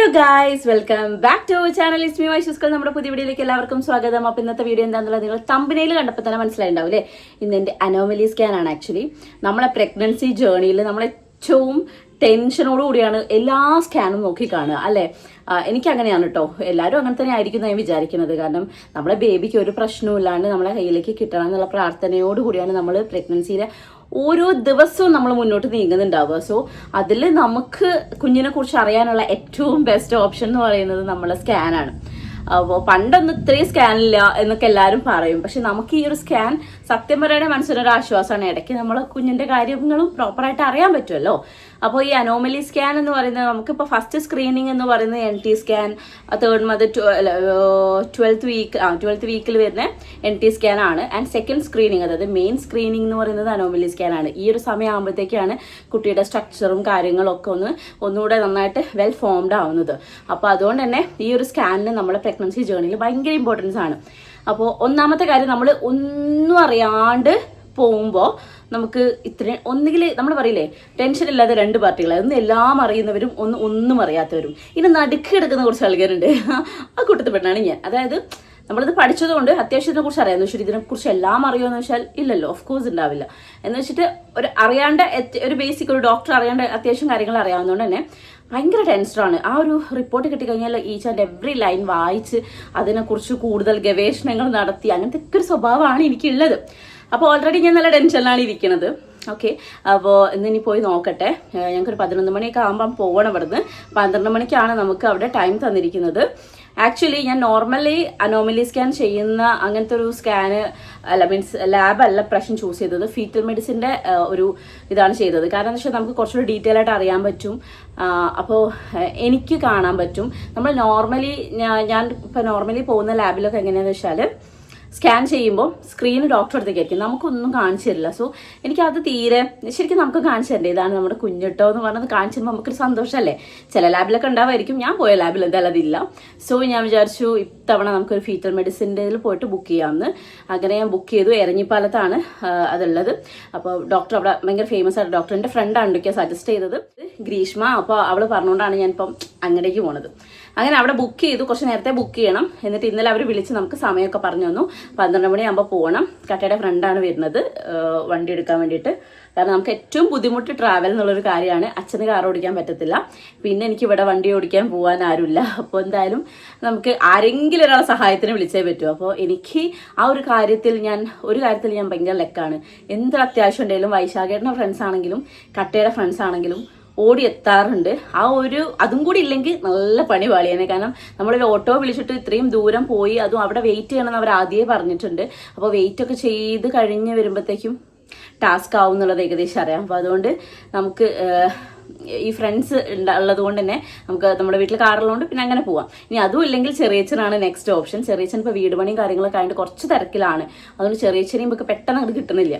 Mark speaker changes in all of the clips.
Speaker 1: Hello guys welcome back to channel ഇസ്മി വൈശുസ്കൾ നമ്മുടെ പുതിയ വീഡിയോയിലേക്ക് എല്ലാവർക്കും സ്വാഗതം. അപ്പോൾ ഇന്നത്തെ വീഡിയോ എന്താണെന്നുള്ളത് നിങ്ങൾ തമ്പനയിൽ കണ്ടപ്പോൾ തന്നെ മനസ്സിലായിണ്ടാവും അല്ലേ ഇന്ന് എന്റെ അനോമലി സ്കാൻ ആണ് ആക്ച്വലി നമ്മളെ പ്രഗ്നൻസി ജേർണിയിൽ നമ്മൾ ഏറ്റവും ടെൻഷനോട് കൂടിയാണ് എല്ലാ സ്കാനും നോക്കി കാണുക അല്ലേ? എനിക്ക് അങ്ങനെയാണ് കേട്ടോ എല്ലാവരും അങ്ങനെ തന്നെ ആയിരിക്കും ഞാൻ വിചാരിക്കുന്നത്. കാരണം നമ്മളെ ബേബിക്ക് ഒരു പ്രശ്നവും ഇല്ലാണ്ട് നമ്മളെ കയ്യിലേക്ക് കിട്ടണം എന്നുള്ള പ്രാർത്ഥനയോട് കൂടിയാണ് നമ്മൾ പ്രഗ്നൻസിയിലെ ഓരോ ദിവസവും നമ്മൾ മുന്നോട്ട് നീങ്ങുന്നുണ്ടാവുക. സോ അതിൽ നമുക്ക് കുഞ്ഞിനെ കുറിച്ച് അറിയാനുള്ള ഏറ്റവും ബെസ്റ്റ് ഓപ്ഷൻ എന്ന് പറയുന്നത് നമ്മളെ സ്കാനാണ് അപ്പോൾ പണ്ടൊന്നും ഇത്രയും സ്കാനില്ല എന്നൊക്കെ എല്ലാവരും പറയും. പക്ഷെ നമുക്ക് ഈ ഒരു സ്കാൻ സത്യം പറയുന്ന മനസ്സിനൊരു ആശ്വാസമാണ് ഇടയ്ക്ക് നമ്മളെ കുഞ്ഞിന്റെ കാര്യങ്ങളും പ്രോപ്പറായിട്ട് അറിയാൻ പറ്റുമല്ലോ. അപ്പോൾ ഈ അനോമലി സ്കാൻ എന്ന് പറയുന്നത് നമുക്കിപ്പോൾ ഫസ്റ്റ് സ്ക്രീനിങ് എന്ന് പറയുന്നത് N T scan third month twelfth week ആ ട്വൽത്ത് വീക്കിൽ വരുന്ന എൻ ടി സ്കാൻ ആണ്. ആൻഡ് സെക്കൻഡ് സ്ക്രീനിങ് അതായത് മെയിൻ സ്ക്രീനിങ് എന്ന് പറയുന്നത് അനോമലി സ്കാൻ ആണ്. ഈ ഒരു സമയമാകുമ്പോഴത്തേക്കാണ് കുട്ടിയുടെ സ്ട്രക്ചറും കാര്യങ്ങളൊക്കെ ഒന്ന് ഒന്നുകൂടെ നന്നായിട്ട് വെൽ ഫോംഡ് ആവുന്നത്. അപ്പോൾ അതുകൊണ്ട് തന്നെ ഈ ഒരു സ്കാനിന് നമ്മുടെ പ്രഗ്നൻസി ജേണിയിൽ ഭയങ്കര ഇമ്പോർട്ടൻസ് ആണ്. അപ്പോൾ ഒന്നാമത്തെ കാര്യം നമ്മൾ ഒന്നും അറിയാണ്ട് പോകുമ്പോൾ നമുക്ക് ഇത്ര ഒന്നുകിൽ നമ്മൾ പറയില്ലേ ടെൻഷൻ ഇല്ലാതെ രണ്ട് പാർട്ടികളായി ഒന്ന് എല്ലാം അറിയുന്നവരും ഒന്ന് ഒന്നും അറിയാത്തവരും. ഇനി നടുക്ക് കിടക്കുന്ന കുറച്ച് ആൾക്കാരുണ്ട്. ആ കൂട്ടത്തിൽ പെണ്ണാണ് ഞാൻ. അതായത് നമ്മളിത് പഠിച്ചതുകൊണ്ട് അത്യാവശ്യം ഇതിനെ കുറിച്ച് അറിയാം. എന്ന് ഇതിനെ ഇതിനെക്കുറിച്ച് എല്ലാം അറിയുമെന്ന് വെച്ചാൽ ഇല്ലല്ലോ. ഓഫ് കോഴ്സ് ഉണ്ടാവില്ല. എന്ന് വെച്ചിട്ട് ഒരു അറിയാണ്ട് ഒരു ബേസിക് ഒരു ഡോക്ടർ അറിയാണ്ട് അത്യാവശ്യം കാര്യങ്ങൾ അറിയാവുന്നതുകൊണ്ട് തന്നെ ഭയങ്കര ടെൻഷനാണ് ആ ഒരു റിപ്പോർട്ട് കിട്ടിക്കഴിഞ്ഞാൽ ഈ ആൻഡ് എവറി ലൈൻ വായിച്ച് അതിനെക്കുറിച്ച് കൂടുതൽ ഗവേഷണങ്ങൾ നടത്തി അങ്ങനത്തെ ഒക്കെ ഒരു സ്വഭാവമാണ് എനിക്കുള്ളത്. അപ്പോൾ ഓൾറെഡി ഞാൻ നല്ല ടെൻഷനിലാണ് ഇരിക്കുന്നത് ഓക്കെ അപ്പോൾ ഇന്നിനി പോയി നോക്കട്ടെ. ഞങ്ങൾക്കൊരു പതിനൊന്ന് മണിയൊക്കെ ആകുമ്പം പോകണം ഇവിടുന്ന് പന്ത്രണ്ട് മണിക്കാണ് നമുക്ക് അവിടെ ടൈം തന്നിരിക്കുന്നത്. ആക്ച്വലി ഞാൻ നോർമലി അനോമലി സ്കാൻ ചെയ്യുന്ന അങ്ങനത്തെ ഒരു സ്കാന് അല്ല മീൻസ് ലാബല്ല പ്രശ്നം ചൂസ് ചെയ്തത്. ഫീറ്റൽ മെഡിസിന്റെ ഒരു ഇതാണ് ചെയ്തത്. കാരണം എന്താ വെച്ചാൽ നമുക്ക് കുറച്ചുകൂടി ഡീറ്റെയിൽ ആയിട്ട് അറിയാൻ പറ്റും. അപ്പോൾ എനിക്ക് കാണാൻ പറ്റും. നമ്മൾ നോർമലി ഞാൻ ഇപ്പോൾ നോർമലി പോകുന്ന ലാബിലൊക്കെ എങ്ങനെയാണെന്ന് വെച്ചാൽ സ്കാൻ ചെയ്യുമ്പോൾ സ്ക്രീന് ഡോക്ടർ അടുത്തേക്കായിരിക്കും നമുക്കൊന്നും കാണിച്ചു തരില്ല. സോ എനിക്കത് തീരെ ശരിക്കും നമുക്ക് കാണിച്ചു തരണ്ടേ? ഇതാണ് നമ്മുടെ കുഞ്ഞിട്ടോ എന്ന് പറഞ്ഞത് കാണിച്ചു തരുമ്പോൾ നമുക്കൊരു സന്തോഷമല്ലേ? ചില ലാബിലൊക്കെ ഉണ്ടാവുമായിരിക്കും ഞാൻ പോയ ലാബിൽ എന്തായാലും അതില്ല. സോ ഞാൻ വിചാരിച്ചു ഇത്തവണ നമുക്കൊരു ഫീറ്റൽ മെഡിസിന്റെ പോയിട്ട് ബുക്ക് ചെയ്യാമെന്ന് അങ്ങനെ ഞാൻ ബുക്ക് ചെയ്തു. എരഞ്ഞിപ്പാലത്താണ് അതുള്ളത്. അപ്പോൾ ഡോക്ടർ അവിടെ ഭയങ്കര ഫേമസ് ആയിട്ട് ഡോക്ടർ എന്റെ ഫ്രണ്ടാണ് സജസ്റ്റ് ചെയ്തത്. ഗ്രീഷ്മ. അപ്പോൾ അവൾ പറഞ്ഞുകൊണ്ടാണ് ഞാനിപ്പം അങ്ങടേക്ക് പോണത്. അങ്ങനെ അവിടെ ബുക്ക് ചെയ്തു. കുറച്ച് നേരത്തെ ബുക്ക് ചെയ്യണം. എന്നിട്ട് ഇന്നലെ അവർ വിളിച്ച് നമുക്ക് സമയമൊക്കെ പറഞ്ഞു തന്നു. പന്ത്രണ്ട് മണിയാകുമ്പോൾ പോകണം കട്ടയുടെ ഫ്രണ്ടാണ് വരുന്നത്. വണ്ടി എടുക്കാൻ വേണ്ടിയിട്ട്. കാരണം നമുക്ക് ഏറ്റവും ബുദ്ധിമുട്ട് ട്രാവൽ എന്നുള്ളൊരു കാര്യമാണ്. അച്ഛന് കാർ ഓടിക്കാൻ പറ്റത്തില്ല. പിന്നെ എനിക്ക് ഇവിടെ വണ്ടി ഓടിക്കാൻ പോകാൻ ആരുമില്ല. അപ്പോൾ എന്തായാലും നമുക്ക് ആരെങ്കിലും ഒരാളെ സഹായത്തിന് വിളിച്ചേ പറ്റൂ. അപ്പോൾ എനിക്ക് ആ ഒരു കാര്യത്തിൽ ഞാൻ ഒരു കാര്യത്തിൽ ഞാൻ ഭയങ്കര ലെക്കാണ്. എന്ത് അത്യാവശ്യം ഉണ്ടെങ്കിലും വൈശാഖേട്ടന്റെ ഫ്രണ്ട്സ് ആണെങ്കിലും കട്ടയുടെ ഫ്രണ്ട്സ് ആണെങ്കിലും ഓടി എത്താറുണ്ട് ആ ഒരു അതും കൂടി ഇല്ലെങ്കിൽ നല്ല പണി പാളിയാണ് കാരണം നമ്മളൊരു ഓട്ടോ വിളിച്ചിട്ട് ഇത്രയും ദൂരം പോയി അതും അവിടെ വെയിറ്റ് ചെയ്യണമെന്ന് അവർ ആദ്യമേ പറഞ്ഞിട്ടുണ്ട്. അപ്പോൾ വെയിറ്റ് ഒക്കെ ചെയ്ത് കഴിഞ്ഞ് വരുമ്പോഴത്തേക്കും ടാസ്ക് ആവും എന്നുള്ളത് ഏകദേശം അറിയാം. അപ്പോൾ അതുകൊണ്ട് നമുക്ക് ഈ ഫ്രണ്ട്സ് ഉള്ളത് കൊണ്ട് തന്നെ നമുക്ക് നമ്മുടെ വീട്ടിൽ കാറുള്ളതുകൊണ്ട് പിന്നെ അങ്ങനെ പോവാം. ഇനി അതും ഇല്ലെങ്കിൽ ചെറിയച്ചനാണ് നെക്സ്റ്റ് ഓപ്ഷൻ ചെറിയച്ചൻ ഇപ്പോൾ വീട് പണിയും കാര്യങ്ങളൊക്കെ ആയിട്ട് കുറച്ച് തിരക്കിലാണ്. അതുകൊണ്ട് ചെറിയച്ചനെയും നമുക്ക് പെട്ടെന്ന് അങ്ങോട്ട് കിട്ടുന്നില്ല.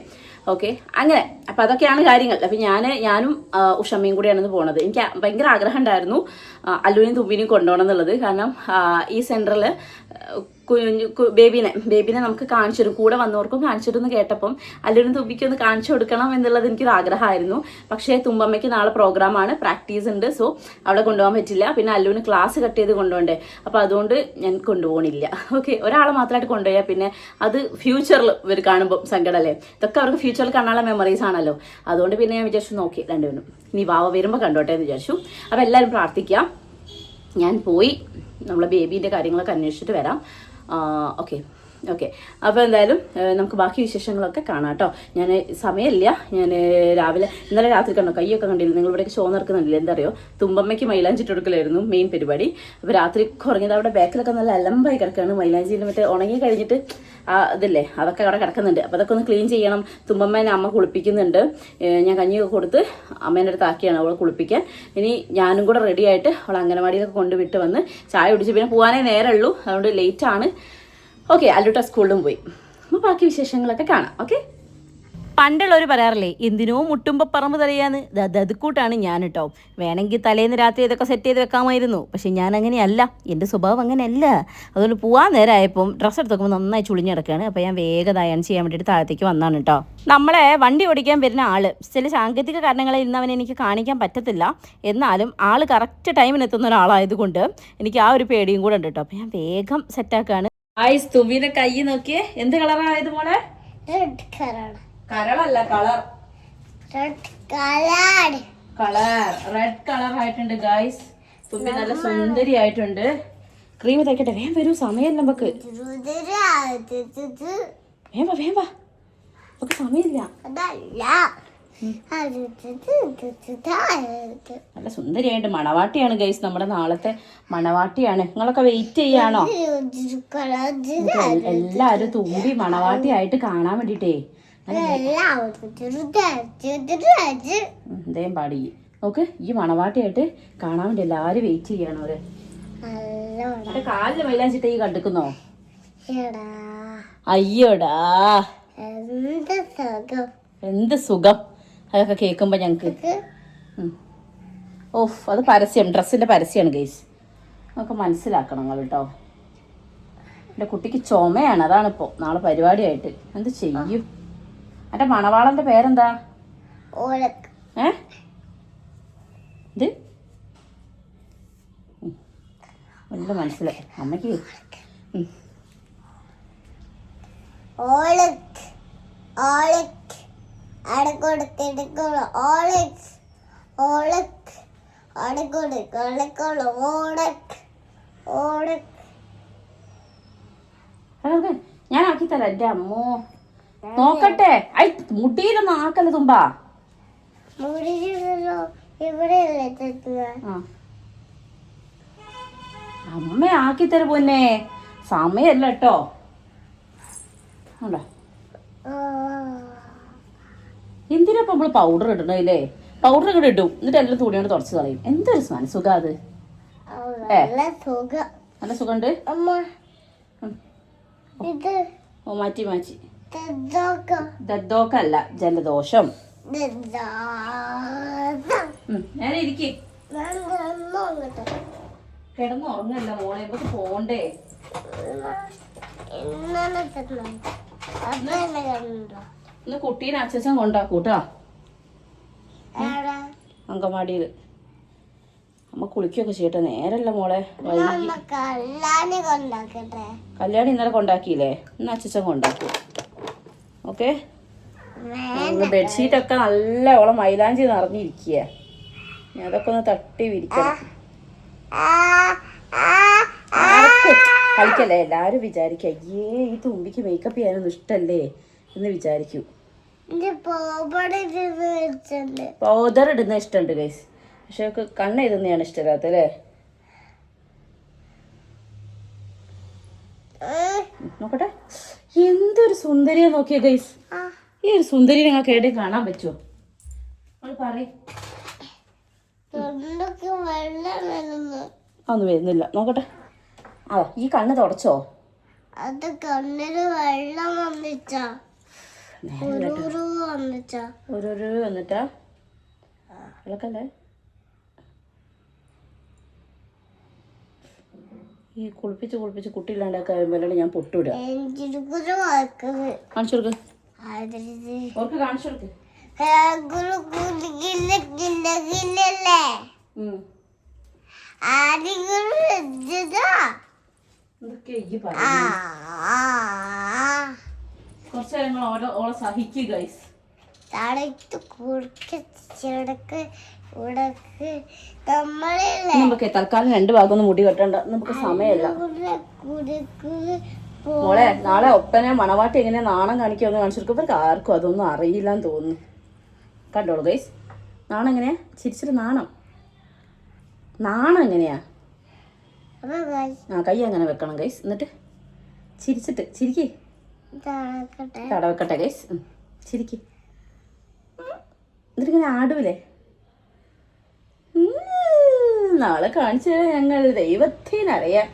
Speaker 1: ഓക്കെ. അങ്ങനെ അപ്പം അതൊക്കെയാണ് കാര്യങ്ങൾ. അപ്പം ഞാൻ ഞാനും ഉഷമ്മയും കൂടിയാണ് ഇന്ന് പോണത്. എനിക്ക് ഭയങ്കര ആഗ്രഹം ഉണ്ടായിരുന്നു അല്ലുവിനും അല്ലുവിനെയും തുമ്പിനെയും കൊണ്ടുപോകണം എന്നുള്ളത്. കാരണം ഈ സെന്ററിൽ ബേബീനെ ബേബിനെ നമുക്ക് കാണിച്ചു തരും കൂടെ വന്നവർക്കും കാണിച്ചു തരും എന്ന് കേട്ടപ്പം അല്ലൊരു തുമ്പിക്ക് ഒന്ന് കാണിച്ചു കൊടുക്കണം എന്നുള്ളത് എനിക്കൊരു ആഗ്രഹമായിരുന്നു. പക്ഷേ തുമ്പമ്മയ്ക്ക് നാളെ പ്രോഗ്രാമാണ് പ്രാക്ടീസ് ഉണ്ട്. സോ അവിടെ കൊണ്ടുപോകാൻ പറ്റില്ല. പിന്നെ അല്ലുവിന് ക്ലാസ് കട്ട് ചെയ്ത് കൊണ്ടുപോകണ്ടേ. അപ്പോൾ അതുകൊണ്ട് ഞാൻ കൊണ്ടുപോകണില്ല. ഓക്കെ ഒരാളെ മാത്രമായിട്ട് കൊണ്ടുപോയാൽ പിന്നെ അത് ഫ്യൂച്ചറിൽ ഇവർ കാണുമ്പോൾ സങ്കടമല്ലേ ഇതൊക്കെ അവർക്ക് ഫ്യൂച്ചറിൽ കാണാനുള്ള മെമ്മറീസ് ആണല്ലോ. അതുകൊണ്ട് പിന്നെ ഞാൻ വിചാരിച്ചു നോക്കി രണ്ടുപേരും ഇനി വാവ വരുമ്പോൾ കണ്ടോട്ടെ എന്ന് വിചാരിച്ചു. അപ്പോൾ എല്ലാവരും പ്രാർത്ഥിക്കാം. ഞാൻ പോയി നമ്മളെ ബേബീന്റെ കാര്യങ്ങളൊക്കെ അന്വേഷിച്ചിട്ട് വരാം. ഓക്കെ ഓക്കെ അപ്പോൾ എന്തായാലും നമുക്ക് ബാക്കി വിശേഷങ്ങളൊക്കെ കാണാം കേട്ടോ ഞാൻ സമയമില്ല. ഞാൻ രാവിലെ ഇന്നലെ രാത്രി കണ്ടോ കൈയൊക്കെ കണ്ടില്ല? നിങ്ങൾ ഇവിടേക്ക് ഷോ നടക്കുന്നുണ്ടല്ലോ? എന്താ അറിയോ തുമ്പമ്മയ്ക്ക് മൈലാഞ്ചിട്ട് കൊടുക്കലായിരുന്നു മെയിൻ പരിപാടി. അപ്പോൾ രാത്രി കുറഞ്ഞത് അവിടെ ബാക്കിലൊക്കെ നല്ല അലമ്പായി കിടക്കുകയാണ് മൈലാഞ്ചി മറ്റേ ഉണങ്ങി കഴിഞ്ഞിട്ട് ആ ഇതില്ലേ അതൊക്കെ അവിടെ കിടക്കുന്നുണ്ട്. അപ്പോൾ അതൊക്കെ ഒന്ന് ക്ലീൻ ചെയ്യണം. തുമ്പമ്മേനെ അമ്മ കുളിപ്പിക്കുന്നുണ്ട്. ഞാൻ കഞ്ഞിയൊക്കെ കൊടുത്ത് അമ്മേന്റെ അടുത്ത് ആക്കിയാണ് അവളെ കുളിപ്പിക്കാൻ. ഇനി ഞാനും കൂടെ റെഡിയായിട്ട് അവൾ അംഗനവാടിയിലൊക്കെ കൊണ്ടുവിട്ട് വന്ന് ചായ കുടിച്ച് പിന്നെ പോകാനേ നേരമുള്ളൂ അതുകൊണ്ട് ലേറ്റാണ് ഓക്കെ അല്ലുട്ട സ്കൂളിലും പോയി. അപ്പോൾ ബാക്കി വിശേഷങ്ങളൊക്കെ കാണാം ഓക്കെ പണ്ടുള്ളവർ പറയാറില്ലേ എന്തിനോ മുട്ടുമ്പോൾ പറമ്പ് തലയാന്ന് ദതുക്കൂട്ടാണ് ഞാൻ കേട്ടോ വേണമെങ്കിൽ തലേന്ന് രാത്രി ഇതൊക്കെ സെറ്റ് ചെയ്ത് വെക്കാമായിരുന്നു. പക്ഷേ ഞാൻ അങ്ങനെയല്ല എന്റെ സ്വഭാവം അങ്ങനെയല്ല. അതുകൊണ്ട് പോകാൻ നേരമായപ്പം ഡ്രസ്സ് എടുത്ത് നോക്കുമ്പോൾ നന്നായി ചുളിഞ്ഞിടക്കുകയാണ് അപ്പോൾ ഞാൻ വേഗത അയൺ ചെയ്യാൻ വേണ്ടിയിട്ട് താഴത്തേക്ക് വന്നാണ് കേട്ടോ നമ്മളെ വണ്ടി ഓടിക്കാൻ വരുന്ന ആൾ ചില സാങ്കേതിക കാരണങ്ങളിൽ ഇന്ന് അവനെ എനിക്ക് കാണിക്കാൻ പറ്റത്തില്ല. എന്നാലും ആൾ കറക്റ്റ് ടൈമിന് എത്തുന്ന ഒരാളായതുകൊണ്ട് എനിക്ക് ആ ഒരു പേടിയും കൂടെ ഉണ്ട് കേട്ടോ അപ്പോൾ ഞാൻ വേഗം സെറ്റാക്കാണ് ആയിസ് തുമ്പിന്റെ കൈ നോക്കിയേ. എന്ത് കളറായത് മോളെ?
Speaker 2: Red colour
Speaker 1: കരളല്ല colour
Speaker 2: red colour
Speaker 1: colour red colour ആയിട്ടുണ്ട് ഗായ്സ് തുമ്പി നല്ല സുന്ദരി ആയിട്ടുണ്ട് ക്രീം തയ്ക്കട്ടെ വേം വരൂ സമയം നമുക്ക്. വേമ്പ വാ, വേഗം വാ. നമുക്ക് സമയമില്ല.
Speaker 2: അതല്ല.
Speaker 1: നല്ല സുന്ദരിയായിട്ട് മണവാട്ടിയാണ് ഗൈസ് നമ്മുടെ നാളത്തെ മണവാട്ടിയാണ്. നിങ്ങളൊക്കെ വെയിറ്റ് ചെയ്യാണോ? എല്ലാരും തുമ്പി മണവാട്ടിയായിട്ട് കാണാൻ വേണ്ടിട്ടേ എന്തേം പാടി. നോക്ക് ഈ മണവാട്ടിയായിട്ട് കാണാൻ വേണ്ടി എല്ലാരും വെയിറ്റ് ചെയ്യാണോ അവർ. കാലിന് കാലിൽ മൈലാഞ്ചിട്ട് ഈ കണ്ടുക്കുന്നോ? അയ്യോടാ.
Speaker 2: എന്ത് സുഖം.
Speaker 1: അതൊക്കെ കേൾക്കുമ്പോൾ ഞങ്ങൾക്ക് ഓ ഓഫ് അത് പരസ്യം ഡ്രസ്സിന്റെ പരസ്യമാണ് ഗേസ് നമുക്ക് മനസ്സിലാക്കണം നിങ്ങൾ കേട്ടോ എന്റെ കുട്ടിക്ക് ചുമയാണ് അതാണിപ്പോൾ നാളെ പരിപാടിയായിട്ട്. എന്ത് ചെയ്യും? എന്റെ മണവാളന്റെ പേരെന്താ? ഏ? ഇത്? നല്ല മനസ്സിലായി അമ്മയ്ക്ക്
Speaker 2: ഓളക്ക് ഓളക്ക് ഓളക്ക് അടക്കൊടുക്കെടുക്കുള്ള
Speaker 1: ഓളക് ഓളക് ഞാൻ ആക്കി തരാം എന്റെ അമ്മോ. നോക്കട്ടെ. ഐ മുടിയിലൊന്നും ആക്കല്ല തുമ്പാ. അമ്മ ആക്കി തരും പൊന്നെ. സമയല്ല കേട്ടോ. ഉണ്ടോ? എന്തിനാ നമ്മൾ പൗഡർ പൗഡർ ഇടണല്ലേ പൗഡർ ഇങ്ങോട്ട് ഇടും. എന്നിട്ട് എല്ലാം തുണിയോട് തുടച്ച് കളയും. എന്തൊരു സാധനം സുഖം? അത്?
Speaker 2: നല്ല സുഖം.
Speaker 1: നല്ല സുഖമുണ്ട്. ഓ മാറ്റി മാറ്റി.
Speaker 2: തെറ്റോക്കം
Speaker 1: ദദ്ദോക്കല്ല ജലദോഷം. ഇരിക്കേ.
Speaker 2: ഞാൻ കിടന്നു
Speaker 1: കിടന്ന് ഉറങ്ങല്ല മോളെ പോണ്ടേ.
Speaker 2: ഇന്നലെ കണ്ടോ
Speaker 1: ഇന്ന് കുട്ടീനെ അച്ഛൻ കൊണ്ടാക്കൂട്ടാ.
Speaker 2: കേട്ടോ
Speaker 1: അങ്കമാടിയിൽ അമ്മ കുളിക്കൊക്കെ ചെയ്യട്ടെ. നേരല്ല മോളെ. കല്യാണി ഇന്നലെ കൊണ്ടാക്കിയില്ലേ? ഇന്ന് അച്ഛൻ കൊണ്ടാക്കും. ഓക്കെ?
Speaker 2: ബെഡ്ഷീറ്റ്
Speaker 1: ബെഡ്ഷീറ്റൊക്കെ നല്ല ഓളം മൈലാഞ്ചി നിറഞ്ഞിരിക്കുക ഞാൻ അതൊക്കെ ഒന്ന് തട്ടി വിരിക്കണം. കളിക്കല്ലേ? എല്ലാരും വിചാരിക്കേ അയ്യേ ഈ തുമ്പിക്ക് മേക്കപ്പ് ചെയ്യാനൊന്നും ഇഷ്ടല്ലേ? എന്ന് വിചാരിക്കൂ. പൗഡർ ഇടുന്ന ഇഷ്ടമുണ്ട് ഗൈസ് പക്ഷെ അവൾക്ക് കണ്ണ് എഴുതുന്നതാണ് ഇഷ്ടമില്ലാത്ത അല്ലേ? നോക്കട്ടെ. എന്തൊരു സുന്ദരിയെ നോക്കിയ ഗൈസ് ഈ ഒരു സുന്ദരി നിങ്ങൾക്ക് എവിടെയും കാണാൻ പറ്റുമോ പറയും. അതൊന്നും വരുന്നില്ല. നോക്കട്ടെ. ആ ഈ കണ്ണ് തുടച്ചോ?
Speaker 2: അത് കണ്ണിന് വെള്ളം വന്നിച്ചാ
Speaker 1: ഓരോരോ വന്നിട്ടാ? വിളക്കല്ലേ ഈ കുളിപ്പിച്ച് കുളിപ്പിച്ച് കുട്ടി ഇല്ലാണ്ടാക്കാൻ വരുമ്പോഴാണ് ഞാൻ പൊട്ടുവിടുക. കാണിച്ചു കൊടുക്ക്. ഓർക്ക് കാണിച്ചു കൊടുക്ക്.
Speaker 2: ഗുരു
Speaker 1: കുറച്ച് നേരങ്ങൾ ഓരോ ഓളെ സഹിക്കുക ഗൈസ്
Speaker 2: തടയ്ക്ക് കുറുക്ക് ചെടക്ക് ഉടക്ക്. നമ്മളില്ലേ?
Speaker 1: നമുക്ക് തൽക്കാലം രണ്ട് ഭാഗം ഒന്ന് മുടി കെട്ടണ്ട. നമുക്ക് സമയമല്ല. മോളെ നാളെ ഒപ്പന മണവാട്ടി എങ്ങനെ നാണം കാണിക്കുമെന്ന് കാണിച്ചിരിക്കും ഇവർക്ക് ആർക്കും അതൊന്നും അറിയില്ലെന്ന് തോന്നുന്നു. കണ്ടോളൂ ഗൈസ് നാണം എങ്ങനെയാ? ചിരിച്ചിട്ട് നാണം. നാണം എങ്ങനെയാ? ആ കൈ അങ്ങനെ വെക്കണം ഗൈസ് എന്നിട്ട് ചിരിച്ചിട്ട് ചിരിക്ക്.
Speaker 2: തടക്കട്ടെ
Speaker 1: തട വെക്കട്ടെ ഗൈസ് ചിരിക്ക് എന്നിട്ട് ഇങ്ങനെ ആടൂലേ നാളെ കാണിച്ചു ഞങ്ങൾ. ദൈവത്തിനറിയാം.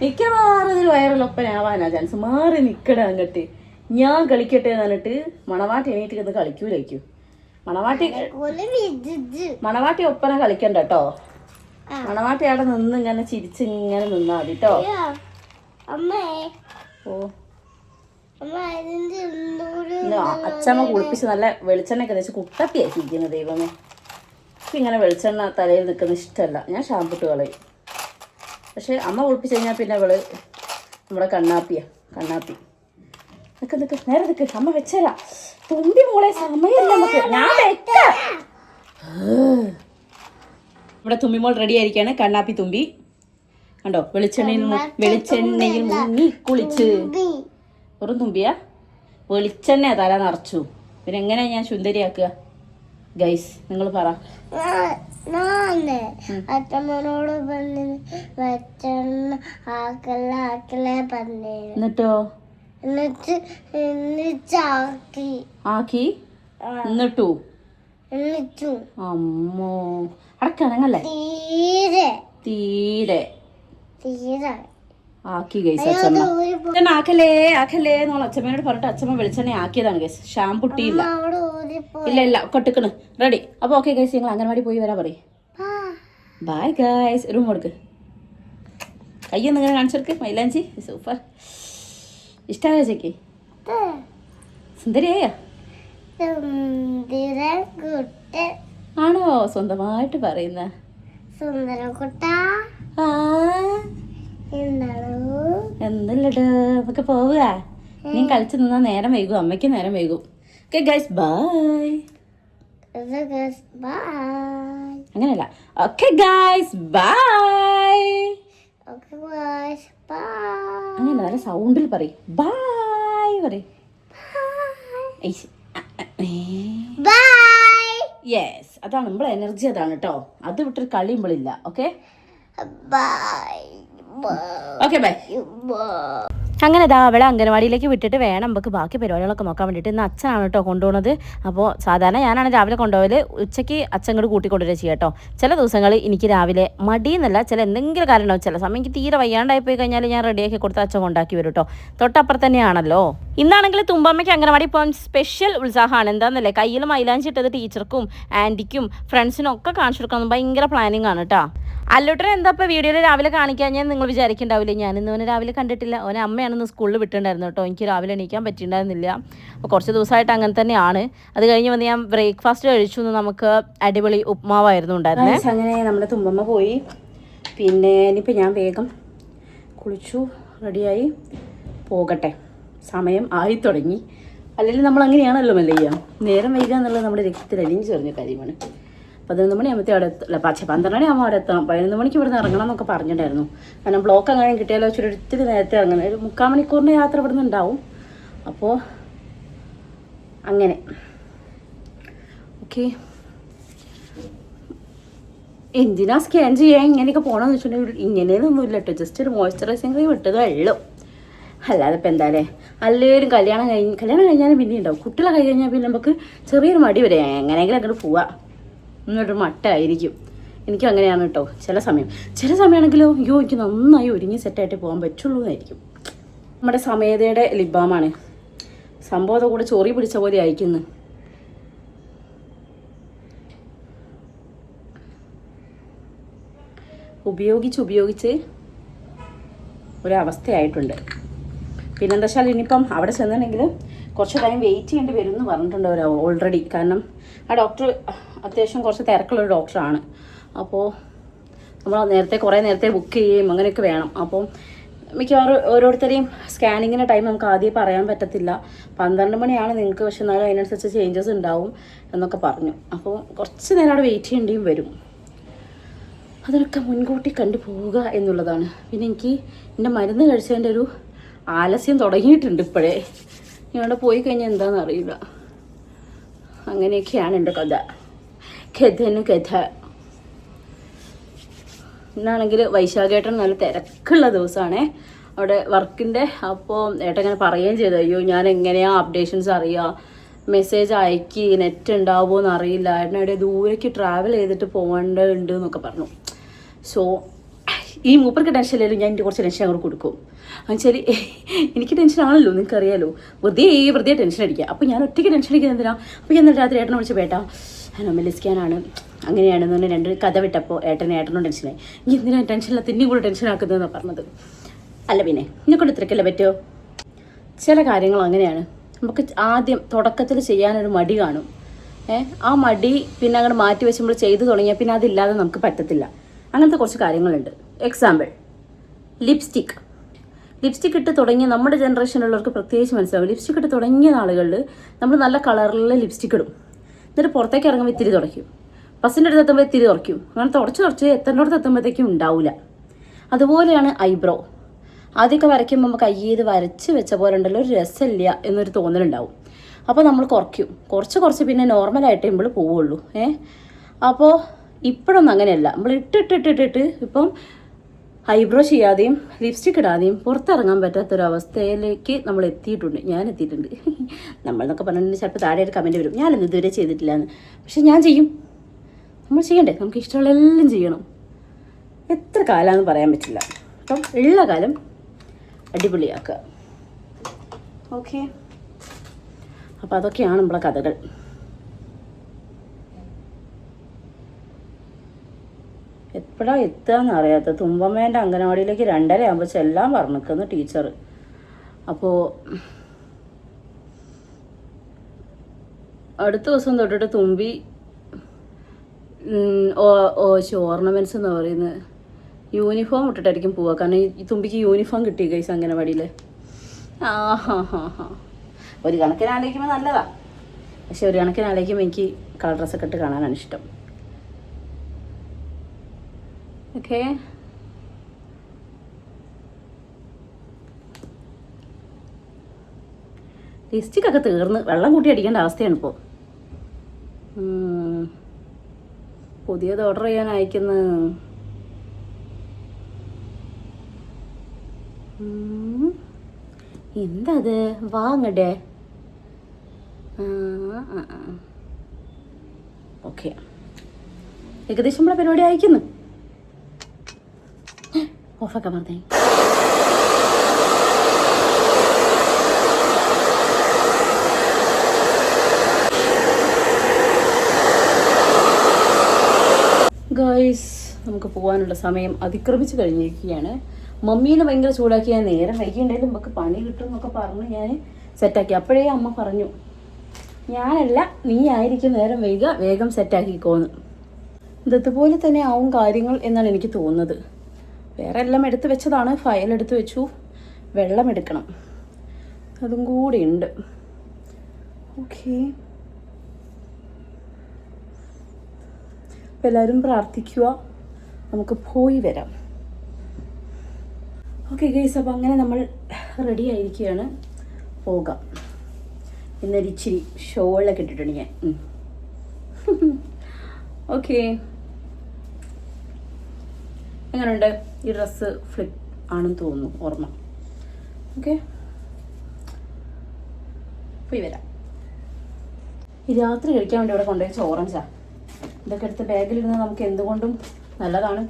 Speaker 1: മിക്കവാറും ഇതിൽ വൈറൽ ഒപ്പനാവാനാ ചാൻസ് മാറി നിൽക്കട അങ്ങട്ട്. ഞാൻ കളിക്കട്ടെ എന്ന് പറഞ്ഞിട്ട് മണവാട്ടി എണീറ്റ് കളിക്കൂ കളിക്കൂലേക്കും മണവാട്ടി മണവാട്ടി ഒപ്പന കളിക്കണ്ട കേട്ടോ മണവാട്ടി അവിടെ നിന്ന് ഇങ്ങനെ ചിരിച്ചിങ്ങനെ നിന്നാ മതി കേട്ടോ
Speaker 2: അമ്മേ.
Speaker 1: ഓ
Speaker 2: അമ്മ അതിന്റെ എന്തൊരു
Speaker 1: ഇന്ന് അച്ഛമ്മ കുളിപ്പിച്ച് നല്ല വെളിച്ചെണ്ണയൊക്കെ തേച്ച് കുട്ടപ്പിയാക്കിയിരിക്കുന്നു ദൈവമേ. എനിക്ക് ഇങ്ങനെ വെളിച്ചെണ്ണ തലയിൽ നിൽക്കുന്ന ഇഷ്ടമല്ല. ഞാൻ ഷാമ്പിട്ട് കളയും. പക്ഷെ അമ്മ കുളിപ്പിച്ച് കഴിഞ്ഞാൽ പിന്നെ അവൾ നമ്മുടെ കണ്ണാപ്പിയാ കണ്ണാപ്പി. നിക്ക് നിക്ക് നേരെ നിക്ക്. അമ്മ വെച്ചരാ. തുമ്പി മോളെ സമയമില്ല നമുക്ക് ഞാൻ വെക്കാം. ഇവിടെ തുമ്പിമോൾ റെഡി ആയിരിക്കാണ്. കണ്ണാപ്പി തുമ്പി. കണ്ടോ? വെളിച്ചെണ്ണയിൽ വെളിച്ചെണ്ണയിൽ മുങ്ങി കുളിച്ച്. വെറും തുമ്പിയാ? വെളിച്ചെണ്ണ തല നിറച്ചു. പിന്നെ എങ്ങനെയാ ഞാൻ സുന്ദരിയാക്കുക? ഗൈസ് നിങ്ങൾ പറ.
Speaker 2: അച്ഛമ്മനോട് പറഞ്ഞു ആക്കല ആക്കല പറഞ്ഞു.
Speaker 1: എന്നിട്ടോ? ആക്കി. എന്നിട്ടു?
Speaker 2: എന്നിട്ടു
Speaker 1: അമ്മോ. അടക്കണങ്ങല്ലേ
Speaker 2: തീരെ.
Speaker 1: തീരെ.
Speaker 2: തീരെ.
Speaker 1: ആക്കി ഗൈസ് അച്ഛമ്മ ഞാൻ ആക്കലേ ആക്കലേ എന്നുള്ള അച്ഛമ്മയോട് പറഞ്ഞിട്ട് അച്ഛമ്മ വെളിച്ചെണ്ണ ആക്കിയതാണ് ഗൈസ്
Speaker 2: ഷാംപുട്ടിയില്ല
Speaker 1: ഇല്ല. ഇല്ല കൊട്ടിക്കണ്. റെഡി അപ്പൊ ഓക്കെ ഗൈസ് ഞങ്ങൾ അംഗൻവാടി പോയി വരാ പറയും. ബൈ ഗൈസ് റൂം കൊടുക്ക് കയ്യൊന്നും ഇങ്ങനെ കാണിച്ചെടുക്ക് മൈലാഞ്ചി. സൂപ്പർ ഇഷ്ടമായ ചേക്ക് സുന്ദരിയായ? ആണോ? സ്വന്തമായിട്ട് പറയുന്ന.
Speaker 2: സുന്ദര കുട്ട.
Speaker 1: ആ. നമുക്ക് പോവുക. നീ കളിച്ചു നിന്നാ നേരം വൈകും. അമ്മയ്ക്ക് നേരം വൈകും. ഓക്കെ ഗൈസ് ബൈ അങ്ങനെയല്ല. ഓക്കെ ഗൈസ് ബൈ അങ്ങനെ നല്ല സൗണ്ടിൽ പറയും. ബൈ പറയും. യെസ് അതാണ്. നമ്മളെ എനർജി അതാണ് കേട്ടോ അത് വിട്ടൊരു കളിയുമ്പോഴില്ല okay
Speaker 2: bye
Speaker 1: okay bye
Speaker 2: bye
Speaker 1: അങ്ങനെ ഇതാ അവളെ അംഗനവാടിയിലേക്ക് വിട്ടിട്ട് വേണം നമുക്ക് ബാക്കി പരിപാടികളൊക്കെ നോക്കാൻ വേണ്ടിയിട്ട്. ഇന്ന് അച്ഛനാണ് കേട്ടോ കൊണ്ടുപോകുന്നത് അപ്പോൾ സാധാരണ ഞാനാണ് രാവിലെ കൊണ്ടുപോയത്. ഉച്ചയ്ക്ക് അച്ഛൻ കൂടി കൂട്ടിക്കൊണ്ടുവരിക ചെയ്യുക കേട്ടോ. ചില ദിവസങ്ങൾ എനിക്ക് രാവിലെ മടിയെന്നല്ല ചില എന്തെങ്കിലും കാരണം ഉണ്ടാവും. ചില സമയം എനിക്ക് തീരെ വയ്യാണ്ടായി പോയി കഴിഞ്ഞാൽ ഞാൻ റെഡിയാക്കി കൊടുത്ത് അച്ഛൻ കൊണ്ടാക്കി വരും കേട്ടോ. തൊട്ടപ്പുറം തന്നെയാണല്ലോ. ഇന്നാണെങ്കിൽ തുമ്പമ്മയ്ക്ക് അംഗനവാടി പോകാൻ സ്പെഷ്യൽ ഉത്സാഹമാണ്. എന്താണെന്നല്ലേ കയ്യിൽ മൈലാഞ്ചി ഇട്ടത് ടീച്ചർക്കും ആന്റിക്കും ഫ്രണ്ട്സിനും ഒക്കെ കാണിച്ചു കൊടുക്കാൻ ഭയങ്കര പ്ലാനിങ് ആണ് കേട്ടോ. അല്ലുട്ടൻ എന്താ ഇപ്പോൾ വീഡിയോയിൽ രാവിലെ കാണിക്കാൻ ഞാൻ നിങ്ങൾ വിചാരിക്കണ്ടാവില്ലേ? ഞാൻ ഇന്ന് രാവിലെ കണ്ടിട്ടില്ല. അവനെ ഓനെ അമ്മയാണെന്ന് സ്കൂളിൽ വിട്ടിട്ടുണ്ടായിരുന്നു കേട്ടോ. എനിക്ക് രാവിലെ എണീക്കാൻ പറ്റിയിട്ടുണ്ടായിരുന്നില്ല. അപ്പോൾ കുറച്ച് ദിവസമായിട്ട് അങ്ങനെ തന്നെയാണ്. അത് കഴിഞ്ഞ് വന്ന് ഞാൻ ബ്രേക്ക്ഫാസ്റ്റ് കഴിച്ചു നമുക്ക് അടിപൊളി ഉപ്മാവായിരുന്നു ഉണ്ടായിരുന്നത് അങ്ങനെ നമ്മുടെ തുമ്പമ്മ പോയി. പിന്നെ ഇനിയിപ്പോൾ ഞാൻ വേഗം കുളിച്ചു റെഡിയായി പോകട്ടെ. സമയം ആയി തുടങ്ങി. അല്ലെങ്കിൽ നമ്മൾ അങ്ങനെയാണല്ലോ മല്ലയ്യ. നേരം വൈകുക എന്നുള്ളത് നമ്മുടെ രക്തത്തിൽ അലിഞ്ഞു ചേർന്ന കാര്യമാണ്. പതിനൊന്ന് മണിയാകുമ്പോഴത്തേ അവിടെ എത്തില്ല പക്ഷേ പന്ത്രണ്ട് മണിയാകുമ്പോൾ അവിടെ എത്തണം. പതിനൊന്ന് മണിക്ക് ഇവിടുന്ന് ഇറങ്ങണം എന്നൊക്കെ പറഞ്ഞിട്ടുണ്ടായിരുന്നു. കാരണം ബ്ലോക്ക് അങ്ങനെ കിട്ടിയാലോ ഇച്ചിരി ഒത്തിരി നേരത്തെ ഇറങ്ങണം. ഒരു മുക്കാൽ മണിക്കൂറിന്റെ യാത്ര ഇവിടുന്ന് ഉണ്ടാവും. അപ്പോൾ അങ്ങനെ. ഓക്കെ എന്തിനാ സ്കാൻ ചെയ്യാൻ ഇങ്ങനെയൊക്കെ പോകണമെന്ന് വെച്ചിട്ടുണ്ടെങ്കിൽ ഇങ്ങനെയൊന്നും ഇല്ല കേട്ടോ ജസ്റ്റ് ഒരു മോയ്സ്ചറൈസിങ് ക്രീം ഇട്ടതേ ഉള്ളൂ. അല്ലാതെ ഇപ്പം എന്താ അല്ലേലും കല്യാണം കഴിഞ്ഞ് കല്യാണം കഴിഞ്ഞാലും പിന്നെ ഉണ്ടാവും. കുട്ടികളെ കഴിഞ്ഞ് കഴിഞ്ഞാൽ പിന്നെ നമുക്ക് ചെറിയൊരു മടി വരെ. എങ്ങനെയെങ്കിലും അങ്ങോട്ട് പോവാം. എന്നൊരു മട്ടായിരിക്കും. എനിക്കും അങ്ങനെയാണ് കേട്ടോ. ചില സമയം. ചില സമയമാണെങ്കിലോ അയ്യോ എനിക്ക് നന്നായി ഒരുങ്ങി സെറ്റായിട്ട് പോകാൻ പറ്റുള്ളൂ എന്നായിരിക്കും നമ്മുടെ സമേതയുടെ ലിബാമാണ്. സംഭവം അത് കൂടെ ചൊറി പിടിച്ച പോലെ അയക്കുന്നു ഉപയോഗിച്ച് ഉപയോഗിച്ച് ഒരവസ്ഥയായിട്ടുണ്ട്. പിന്നെന്താ വെച്ചാൽ ഇനിയിപ്പം അവിടെ ചെന്നിട്ടുണ്ടെങ്കിൽ കുറച്ച് ടൈം വെയിറ്റ് ചെയ്യേണ്ടി വരും എന്ന് പറഞ്ഞിട്ടുണ്ട് ഓൾറെഡി കാരണം ആ ഡോക്ടർ അത്യാവശ്യം കുറച്ച് തിരക്കുള്ളൊരു ഡോക്ടറാണ്. അപ്പോൾ നമ്മൾ നേരത്തെ കുറേ നേരത്തെ ബുക്ക് ചെയ്യുകയും അങ്ങനെയൊക്കെ വേണം. അപ്പോൾ മിക്കവാറും ഓരോരുത്തരെയും സ്കാനിങ്ങിന്റെ ടൈം നമുക്ക് ആദ്യം പറയാൻ പറ്റത്തില്ല. പന്ത്രണ്ട് മണിയാണ് നിങ്ങൾക്ക് പക്ഷെ എന്നാലും അതിനനുസരിച്ച് ചേഞ്ചസ് ഉണ്ടാവും എന്നൊക്കെ പറഞ്ഞു. അപ്പോൾ കുറച്ച് നേരം അവിടെ വെയിറ്റ് ചെയ്യേണ്ടിയും വരും. അതിനൊക്കെ മുൻകൂട്ടി കണ്ടു പോവുക എന്നുള്ളതാണ്. പിന്നെ എനിക്ക് എന്റെ മരുന്ന് കഴിച്ചതിന്റെ ഒരു ആലസ്യം തുടങ്ങിയിട്ടുണ്ട് ഇപ്പോഴേ. ഞാൻ അവിടെ പോയി കഴിഞ്ഞാൽ എന്താണെന്ന് അറിയില്ല. അങ്ങനെയൊക്കെയാണ് എന്റെ കഥ. കഥന് കഥ. ഇന്നാണെങ്കിൽ വൈശാഖേട്ടൻ നല്ല തിരക്കുള്ള ദിവസമാണേ. അവിടെ വർക്കിന്റെ അപ്പോൾ ഏട്ടൻ ഇങ്ങനെ പറയുകയും ചെയ്തു. അയ്യോ ഞാൻ എങ്ങനെയാ അപ്ഡേഷൻസ് അറിയുക? മെസ്സേജ് അയക്കി നെറ്റ് ഉണ്ടാവുമോ എന്ന് അറിയില്ല ഏട്ടൻ എവിടെ ദൂരേക്ക് ട്രാവൽ ചെയ്തിട്ട് പോകേണ്ടതുണ്ട് എന്നൊക്കെ പറഞ്ഞു. സോ ഈ മൂപ്പർക്ക് ടെൻഷൻ ഇല്ലെങ്കിലും ഞാൻ എന്റെ കുറച്ച് ടെൻഷൻ അങ്ങോട്ട് കൊടുക്കും. എന്നുവെച്ചാൽ എനിക്ക് ടെൻഷൻ ആണല്ലോ നിങ്ങൾക്ക് അറിയാലോ വെറുതെ വെറുതെ ടെൻഷൻ അടിക്കുക അപ്പോൾ ഞാൻ ഒറ്റയ്ക്ക് ടെൻഷൻ അടിക്കുന്നത് എന്തിനാ? അപ്പോൾ ഞാൻ രാത്രി ഏട്ടനെ വിളിച്ച് പേട്ടാ അനോമലിസ്കാനാണ് അങ്ങനെയാണെന്ന് പറഞ്ഞ് രണ്ട് കഥ വിട്ടപ്പോൾ ഏട്ടനെ ഏട്ടനും ടെൻഷനായി ഇനി എന്തിനാ ടെൻഷനില്ല ഇനിയും കൂടെ ടെൻഷൻ ആക്കുന്നതെന്നാണ് പറഞ്ഞത്? അല്ല പിന്നെ എന്നെ കൊണ്ട് ഇത്രയ്ക്കല്ലേ പറ്റുമോ ചില കാര്യങ്ങൾ അങ്ങനെയാണ്. നമുക്ക് ആദ്യം തുടക്കത്തിൽ ചെയ്യാനൊരു മടി കാണും. ഏ ആ മടി പിന്നെ അങ്ങോട്ട് മാറ്റി വെച്ച് നമ്മൾ ചെയ്തു തുടങ്ങിയാൽ പിന്നെ അതില്ലാതെ നമുക്ക് പറ്റത്തില്ല. അങ്ങനത്തെ കുറച്ച് കാര്യങ്ങളുണ്ട്. എക്സാമ്പിൾ ലിപ്സ്റ്റിക് ലിപ്സ്റ്റിക് ഇട്ട് തുടങ്ങിയ നമ്മുടെ ജനറേഷനിലുള്ളവർക്ക് പ്രത്യേകിച്ച് മനസ്സിലാവും ലിപ്സ്റ്റിക് ഇട്ട് തുടങ്ങിയ നാളുകളിൽ നമ്മൾ നല്ല കളറിലുള്ള ലിപ്സ്റ്റിക് ഇടും. എന്നിട്ട് പുറത്തേക്ക് ഇറങ്ങുമ്പോൾ ഇത്തിരി തുടയ്ക്കും. ബസ്സിന്റെ അടുത്ത് എത്തുമ്പോൾ ഇത്തിരി തുറയ്ക്കും അങ്ങനെ തുടച്ച് തുടച്ച് എത്തേണ്ടടുത്ത് എത്തുമ്പോഴത്തേക്കും ഉണ്ടാവില്ല അതുപോലെയാണ് ഐബ്രോ. ആദ്യമൊക്കെ വരയ്ക്കുമ്പോൾ നമുക്ക് അയ്യത് വരച്ച് വെച്ച പോലെ ഉണ്ടല്ലോ ഒരു രസമില്ല എന്നൊരു തോന്നലുണ്ടാവും. അപ്പോൾ നമ്മൾ കുറയ്ക്കും. കുറച്ച് കുറച്ച് പിന്നെ നോർമലായിട്ട് നമ്മൾ പോവുള്ളൂ. ഏ? അപ്പോൾ ഇപ്പോഴൊന്നും അങ്ങനെയല്ല. നമ്മൾ ഇട്ടിട്ടിട്ടിട്ടിട്ട് ഇപ്പം ഐബ്രോ ചെയ്യാതെയും ലിപ്സ്റ്റിക് ഇടാതെയും പുറത്തിറങ്ങാൻ പറ്റാത്തൊരവസ്ഥയിലേക്ക് നമ്മൾ എത്തിയിട്ടുണ്ട്. ഞാൻ എത്തിയിട്ടുണ്ട്. നമ്മൾ എന്നൊക്കെ പറഞ്ഞിട്ടുണ്ടെങ്കിൽ ചിലപ്പോൾ താഴെ ഒരു കമന്റ് വരും. ഞാനൊന്നും ഇതുവരെ ചെയ്തിട്ടില്ല എന്ന് പക്ഷെ ഞാൻ ചെയ്യും. നമ്മൾ ചെയ്യണ്ടേ? നമുക്ക് ഇഷ്ടമുള്ള എല്ലാം ചെയ്യണം. എത്ര കാലമാണെന്ന് പറയാൻ പറ്റില്ല. അപ്പം ഉള്ള കാലം അടിപൊളിയാക്കുക. ഓക്കെ? അപ്പോൾ അതൊക്കെയാണ് നമ്മളെ കഥകൾ. എപ്പോഴാണ് എത്തുകയെന്ന് അറിയാത്ത. തുമ്പമ്മേന്റെ അംഗനവാടിയിലേക്ക് രണ്ടര ആകുമ്പോൾ ചെല്ലാൻ പറഞ്ഞിരിക്കുന്നു ടീച്ചർ അപ്പോൾ അടുത്ത ദിവസം തൊട്ടിട്ട് തുമ്പി ഓർണമെന്റ്സ് എന്ന് പറയുന്നത് യൂണിഫോം ഇട്ടിട്ടായിരിക്കും പോവുക. കാരണം ഈ തുമ്പിക്ക് യൂണിഫോം കിട്ടി ഗൈസ് അംഗനവാടിയിൽ ആ ഹാ ഹാ ഹാ. ഒരു കണക്കിന് ആലോചിക്കുമ്പോൾ നല്ലതാണ് പക്ഷെ ഒരു കണക്കിന് ആലോചിക്കുമ്പോൾ എനിക്ക് കളർ ഡ്രസ്സൊക്കെ ഇട്ട് കാണാനാണ് ഇഷ്ടം. ഓക്കെ ലിസ്റ്റിക്കൊക്കെ തീർന്ന് വെള്ളം കൂട്ടി അടിക്കേണ്ട അവസ്ഥയാണ് ഇപ്പോൾ പുതിയത് ഓർഡർ ചെയ്യാൻ അയക്കുന്ന. എന്തത്? വാങ്ങടേ ഓക്കെ ഏകദേശം നമ്മളെ പരിപാടി അയക്കുന്നു. ഓഫാക്കാൻ പറഞ്ഞേ ഗൈസ് നമുക്ക് പോകാനുള്ള സമയം അതിക്രമിച്ച് കഴിഞ്ഞിരിക്കുകയാണ്. മമ്മീനെ ഭയങ്കര ചൂടാക്കി ഞാൻ നേരം വൈകിയുണ്ടെങ്കിലും നമുക്ക് പണി കിട്ടും എന്നൊക്കെ പറഞ്ഞ് ഞാൻ സെറ്റാക്കി അപ്പോഴേ അമ്മ പറഞ്ഞു ഞാനല്ല നീ ആയിരിക്കും നേരം വൈകുക വേഗം സെറ്റാക്കിക്കോന്ന് ഇതുപോലെ തന്നെ ആവും കാര്യങ്ങൾ എന്നാണ് എനിക്ക് തോന്നുന്നത്. വേറെ എല്ലാം എടുത്ത് വെച്ചതാണ്. ഫയൽ എടുത്ത് വെച്ചു. വെള്ളം എടുക്കണം. അതും കൂടി ഉണ്ട്. ഓക്കെ അപ്പോൾ എല്ലാവരും പ്രാർത്ഥിക്കുക. നമുക്ക് പോയി വരാം. ഓക്കെ ഗൈസ് അപ്പോൾ അങ്ങനെ നമ്മൾ റെഡി ആയിരിക്കുകയാണ്. പോകാം. ഇന്നൊരിച്ചിരി ഷോളൊക്കെ ഇട്ടിട്ടുണ്ട് ഞാൻ. ഓക്കെ എങ്ങനെയുണ്ട് ഈ ഡ്രസ്സ് ഫ്ലിപ്പ് ആണെന്ന് തോന്നുന്നു ഓർമ്മ? ഓക്കെ. പോയി വരാം. ഈ രാത്രി കഴിക്കാൻ വേണ്ടി ഇവിടെ കൊണ്ടുപോയി ചോറഞ്ചാ ഇതൊക്കെ എടുത്ത് ബാഗിലിരുന്ന് നമുക്ക് എന്തുകൊണ്ടും നല്ലതാണ്.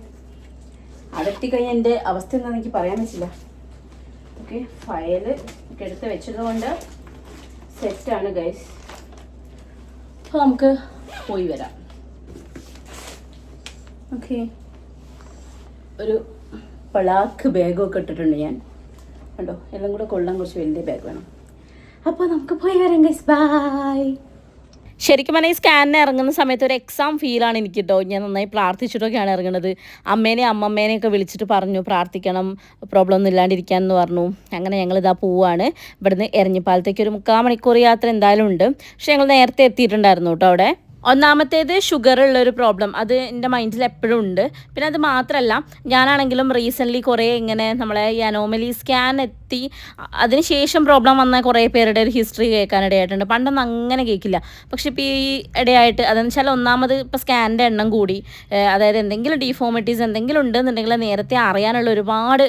Speaker 1: അതെത്തിക്കഴിഞ്ഞാൽ എന്റെ അവസ്ഥ എന്താണെന്ന് എനിക്ക് പറയാൻ പറ്റില്ല. ഓക്കെ ഫയൽ ഒക്കെ എടുത്ത് വെച്ചത് കൊണ്ട് സെറ്റാണ് ഗൈസ്. അപ്പോൾ നമുക്ക് പോയി വരാം. ഓക്കെ. ഒരു പളാക്ക് ബാഗൊക്കെ ഇട്ടിട്ടുണ്ട് ഞാൻ. കണ്ടോ? എല്ലാം കൂടെ കൊള്ളാൻ കുറച്ച് വലിയ ബാഗ് വേണം. അപ്പോൾ നമുക്ക് പോയി വരാം ഗൈസ് ബായ് ശരിക്കും പറഞ്ഞാൽ ഈ സ്കാനിന് ഇറങ്ങുന്ന സമയത്ത് ഒരു എക്സാം ഫീലാണ് എനിക്ക് കേട്ടോ ഞാൻ നന്നായി പ്രാർത്ഥിച്ചിട്ടൊക്കെയാണ് ഇറങ്ങുന്നത്. അമ്മേനെ അമ്മമ്മേനെയൊക്കെ വിളിച്ചിട്ട് പറഞ്ഞു പ്രാർത്ഥിക്കണം പ്രോബ്ലം ഒന്നും ഇല്ലാണ്ടിരിക്കാൻ എന്ന് പറഞ്ഞു. അങ്ങനെ ഞങ്ങൾ ഇതാ പോവാണ്. ഇവിടുന്ന് എരഞ്ഞിപ്പാലത്തേക്ക് ഒരു മുക്കാൽ മണിക്കൂർ യാത്ര എന്തായാലും ഉണ്ട്. പക്ഷെ ഞങ്ങൾ നേരത്തെ എത്തിയിട്ടുണ്ടായിരുന്നു കേട്ടോ അവിടെ. ഒന്നാമത്തേത് ഷുഗർ ഉള്ളൊരു പ്രോബ്ലം അത് എന്റെ മൈൻഡിൽ എപ്പോഴും ഉണ്ട്. പിന്നെ അത് മാത്രമല്ല ഞാനാണെങ്കിലും റീസെന്റ്ലി കുറേ ഇങ്ങനെ നമ്മളെ ഈ അനോമലി സ്കാൻ
Speaker 3: നിർത്തി. അതിനുശേഷം പ്രോബ്ലം വന്ന കുറേ പേരുടെ ഒരു ഹിസ്റ്ററി കേൾക്കാനിടയായിട്ടുണ്ട്. പണ്ടൊന്നും അങ്ങനെ കേൾക്കില്ല. പക്ഷെ ഇപ്പോൾ ഈ ഇടയായിട്ട് അതെന്ന് വെച്ചാൽ ഒന്നാമത് ഇപ്പോൾ സ്കാനിന്റെ എണ്ണം കൂടി. അതായത് എന്തെങ്കിലും ഡിഫോമിറ്റീസ് എന്തെങ്കിലും ഉണ്ടെന്നുണ്ടെങ്കിൽ നേരത്തെ അറിയാനുള്ള ഒരുപാട്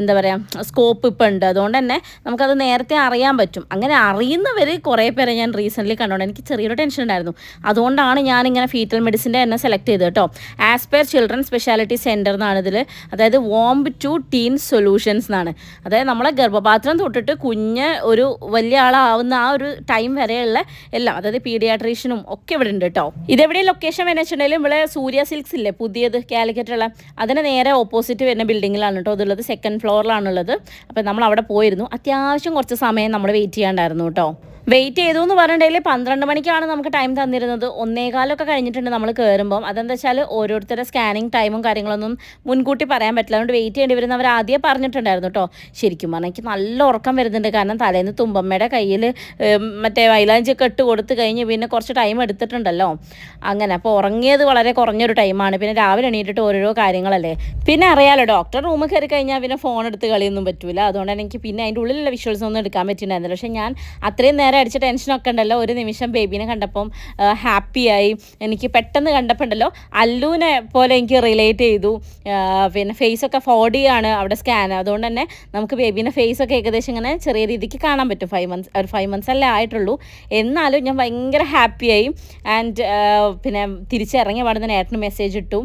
Speaker 3: എന്താ പറയുക സ്കോപ്പ് ഇപ്പോൾ ഉണ്ട്. അതുകൊണ്ട് തന്നെ നമുക്കത് നേരത്തെ അറിയാൻ പറ്റും. അങ്ങനെ അറിയുന്നവർ കുറേ പേരെ ഞാൻ റീസെന്റ്ലി കണ്ടോണ്ട് എനിക്ക് ചെറിയൊരു ടെൻഷൻ ഉണ്ടായിരുന്നു. അതുകൊണ്ടാണ് ഞാൻ ഇങ്ങനെ ഫീറ്റൽ മെഡിസിന്റെ തന്നെ സെലക്ട് ചെയ്തത് കേട്ടോ. ആസ്പെയർ ചിൽഡ്രൻ സ്പെഷ്യാലിറ്റി സെന്റർ എന്നാണ് ഇതിൽ അതായത് വോംബ് ടു ടീൻ സൊല്യൂഷൻസ് എന്നാണ്. അതായത് നമ്മളെ ഗർഭപാത്രം തൊട്ടിട്ട് കുഞ്ഞ് ഒരു വലിയ ആളാവുന്ന ആ ഒരു ടൈം വരെയുള്ള എല്ലാം അതായത് പീഡിയാട്രീഷ്യനും ഒക്കെ ഇവിടെ ഉണ്ട് കേട്ടോ ഇതെവിടെ ലൊക്കേഷൻ വരുന്ന വെച്ചിട്ടുണ്ടെങ്കിൽ ഇവിടെ സൂര്യ സിൽക്സ് ഇല്ലേ? പുതിയത് കാലിക്കറ്റുള്ള അതിന് നേരെ ഓപ്പോസിറ്റ് വരുന്ന ബിൽഡിങ്ങിലാണ് കേട്ടോ അതുള്ളത് സെക്കൻഡ് ഫ്ലോറിലാണുള്ളത് അപ്പോൾ നമ്മൾ അവിടെ പോയിരുന്നു. അത്യാവശ്യം കുറച്ച് സമയം നമ്മൾ വെയിറ്റ് ചെയ്യാണ്ടായിരുന്നു കേട്ടോ വെയിറ്റ് ചെയ്തു എന്ന് പറഞ്ഞിട്ടുണ്ടെങ്കിൽ പന്ത്രണ്ട് മണിക്കാണ് നമുക്ക് ടൈം തന്നിരുന്നത്. ഒന്നേകാലൊക്കെ കഴിഞ്ഞിട്ടുണ്ട് നമ്മൾ കയറുമ്പം അതെന്താ വെച്ചാൽ ഓരോരുത്തരുടെ സ്കാനിങ് ടൈമും കാര്യങ്ങളൊന്നും മുൻകൂട്ടി പറയാൻ പറ്റില്ല. അതുകൊണ്ട് വെയിറ്റ് ചെയ്യേണ്ടി വരുന്നവർ ആദ്യം പറഞ്ഞിട്ടുണ്ടായിരുന്നു കേട്ടോ ശരിക്കും പറഞ്ഞാൽ എനിക്ക് നല്ല ഉറക്കം വരുന്നുണ്ട്. കാരണം തലേന്ന് തുമ്പമ്മയുടെ കയ്യിൽ മറ്റേ വൈലാഞ്ചി കെട്ട് കൊടുത്തു കഴിഞ്ഞ് പിന്നെ കുറച്ച് ടൈം എടുത്തിട്ടുണ്ടല്ലോ. അങ്ങനെ. അപ്പോൾ ഉറങ്ങിയത് വളരെ കുറഞ്ഞൊരു ടൈമാണ് പിന്നെ രാവിലെ എണീറ്റിട്ട് ഓരോരോ കാര്യങ്ങളല്ലേ. പിന്നെ അറിയാലോ ഡോക്ടർ റൂമിൽ കയറി കഴിഞ്ഞാൽ പിന്നെ ഫോൺ എടുത്ത് കളിയൊന്നും പറ്റില്ല അതുകൊണ്ട് എനിക്ക് പിന്നെ അതിന്റെ ഉള്ളിലുള്ള വിഷ്വൽസ് ഒന്നും എടുക്കാൻ പറ്റിയിട്ടുണ്ടായിരുന്നില്ല. പക്ഷേ ഞാൻ അത്രയും നേരം അടിച്ച ടെൻഷനൊക്കെ ഉണ്ടല്ലോ. ഒരു നിമിഷം ബേബീനെ കണ്ടപ്പം ഹാപ്പിയായി എനിക്ക് പെട്ടെന്ന് കണ്ടപ്പോൾ ഉണ്ടല്ലോ അല്ലുവിനെ പോലെ എനിക്ക് റിലേറ്റ് ചെയ്തു. പിന്നെ ഫേസൊക്കെ ആണ് അവിടെ സ്കാൻ അതുകൊണ്ട് തന്നെ നമുക്ക് ബേബീന്റെ ഫേസൊക്കെ ഏകദേശം ഇങ്ങനെ ചെറിയ രീതിക്ക് കാണാൻ പറ്റും. ഫൈവ് മന്ത്സ് ഒരു ഫൈവ് മന്ത്സ് അല്ലേ ആയിട്ടുള്ളൂ. എന്നാലും ഞാൻ ഭയങ്കര ഹാപ്പിയായി ആൻഡ് പിന്നെ തിരിച്ചിറങ്ങിയ പാടെ തന്നെ ഏട്ടന് മെസ്സേജ് ഇട്ടു